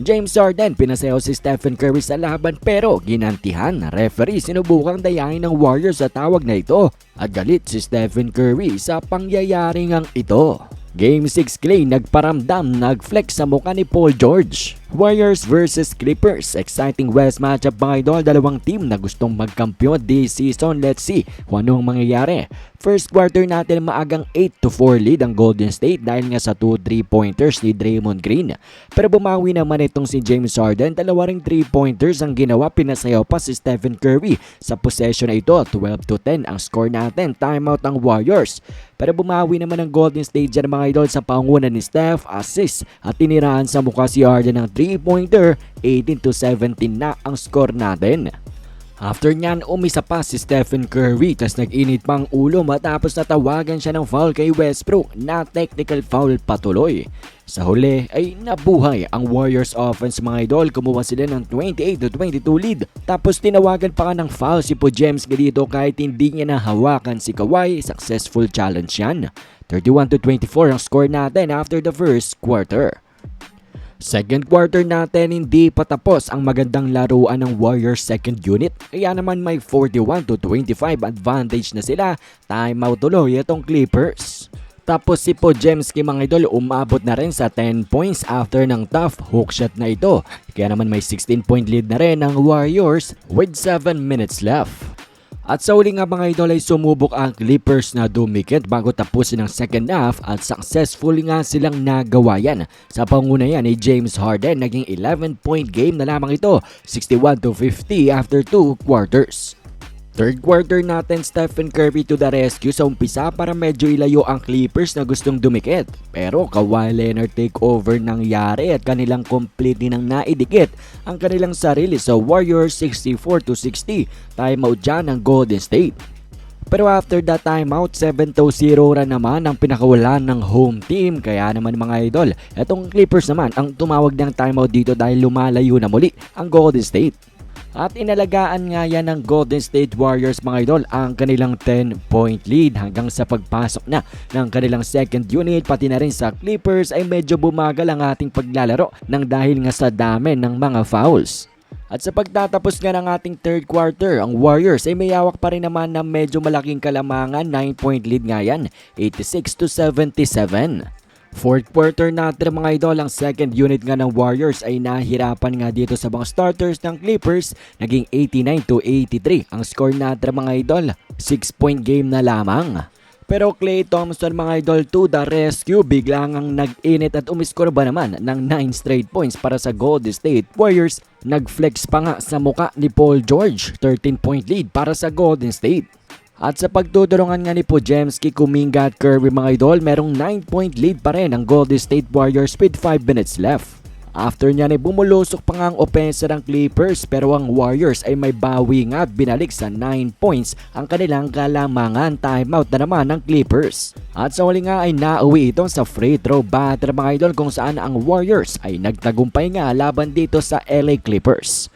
James Harden pinasayaw si Stephen Curry sa laban pero ginantihan na referee sinubukang dayain ng Warriors sa tawag na ito at galit si Stephen Curry sa pangyayaring ang ito. Game 6 Clay nagparamdam nagflex sa mukha ni Paul George. Warriors versus Clippers. Exciting West matchup mga idol. Dalawang team na gustong magkampiyon this season. Let's see kung anong mangyayari. First quarter natin maagang 8 to 4 lead ang Golden State dahil nga sa 2 3-pointers ni Draymond Green. Pero bumawi naman itong si James Harden. Dalawa ring 3-pointers ang ginawa. Pinasayaw pa si Stephen Curry. Sa possession na ito, 12 to 10 ang score natin. Timeout ang Warriors. Pero bumawi naman ang Golden State dyan mga idol sa pangunan ni Steph, assist at tinirahan sa mukha si Harden ng 3-pointer, 18 to 17 na ang score natin. After nyan, umisa pa si Stephen Curry tas nag-init pang ulo matapos natawagan siya ng foul kay Westbrook na technical foul patuloy. Sa huli ay nabuhay ang Warriors offense mga idol. Kumuha sila ng 28 to 22 lead. Tapos tinawagan pa ka ng foul si Pojemski dito kahit hindi niya nahawakan si Kawhi. Successful challenge yan. 31 to 24 ang score natin after the first quarter. Second quarter natin hindi pa tapos ang magandang laruan ng Warriors second unit. Kaya naman may 41 to 25 advantage na sila. Timeout tuloy itong Clippers. Tapos si Pojemski mga idol umabot na rin sa 10 points after ng tough hook shot na ito. Kaya naman may 16 point lead na rin ang Warriors with 7 minutes left. At sa uli nga mga idol ay sumubok ang Clippers na dumikit bago tapusin ang second half at successful nga silang nagawa yan. Sa pangunayan ni James Harden naging 11 point game na lamang ito 61 to 50 after 2 quarters. Third quarter natin Stephen Curry to the rescue sa umpisa para medyo ilayo ang Clippers na gustong dumikit. Pero Kawhi Leonard takeover nangyari at kanilang completely nang naidikit ang kanilang sarili sa Warriors 64 to 60. Timeout dyan ng Golden State. Pero after that timeout, 7 to 0 ra naman ang pinakawalan ng home team. Kaya naman mga idol, etong Clippers naman ang tumawag ng timeout dito dahil lumalayo na muli ang Golden State. At inalagaan nga yan ng Golden State Warriors mga idol ang kanilang 10 point lead hanggang sa pagpasok na ng kanilang second unit pati na rin sa Clippers ay medyo bumagal ang ating paglalaro nang dahil nga sa dami ng mga fouls. At sa pagtatapos nga ng ating third quarter, ang Warriors ay may hawak pa rin naman na medyo malaking kalamangan, 9 point lead nga yan, 86 to 77. Fourth quarter natin mga idol, ang second unit nga ng Warriors ay nahirapan nga dito sa mga starters ng Clippers. Naging 89 to 83 ang score natin mga idol. 6 point game na lamang. Pero Clay Thompson mga idol to the rescue biglang ang nag-init at umiskor ba naman ng 9 straight points para sa Golden State Warriors. Nag-flex pa nga sa muka ni Paul George, 13 point lead para sa Golden State. At sa pagtutulungan nga ni Pojemski, Kuminga at Curry mga idol, merong 9 point lead pa rin ang Golden State Warriors with 5 minutes left. After niyan ay bumulusok pa nga ang opensa ng Clippers pero ang Warriors ay may bawi nga at binalik sa 9 points ang kanilang kalamangan timeout na naman ng Clippers. At sa huli nga ay nauwi ito sa free throw batter mga idol kung saan ang Warriors ay nagtagumpay nga laban dito sa LA Clippers.